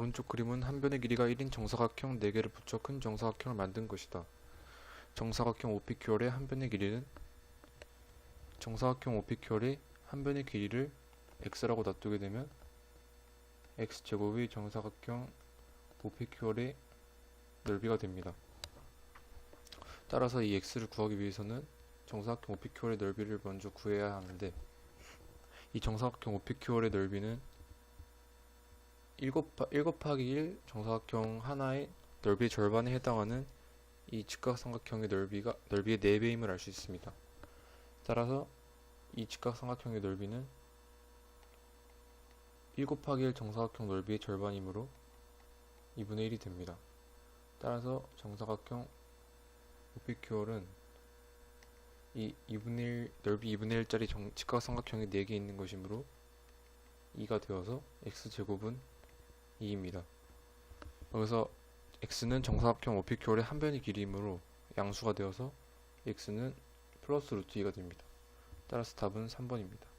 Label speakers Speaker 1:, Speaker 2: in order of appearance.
Speaker 1: 오른쪽 그림은 한 변의 길이가 1인 정사각형 4개를 붙여 큰 정사각형을 만든 것이다. 정사각형 오피큐얼의 한 변의 길이는 정사각형 오피큐얼의 한 변의 길이를 x라고 놔두게 되면 x제곱의 정사각형 오피큐얼의 넓이가 됩니다. 따라서 이 x를 구하기 위해서는 정사각형 오피큐얼의 넓이를 먼저 구해야 하는데 이 정사각형 오피큐얼의 넓이는 1, 곱하, 1 곱하기 1 정사각형 하나의 넓이의 절반에 해당하는 이 직각삼각형의 넓이가 넓이의 4배임을 알 수 있습니다. 따라서 이 직각삼각형의 넓이는 1 곱하기 1 정사각형 넓이의 절반이므로 2분의 1이 됩니다. 따라서 정사각형 오피큐얼은 이 2분의 1 넓이 2분의 1짜리 정, 직각삼각형이 4개 있는 것이므로 2가 되어서 x제곱은 2입니다. 여기서 x는 정사각형 오피큐얼의 한 변의 길이이므로 양수가 되어서 x는 플러스 루트 2가 됩니다. 따라서 답은 3번입니다.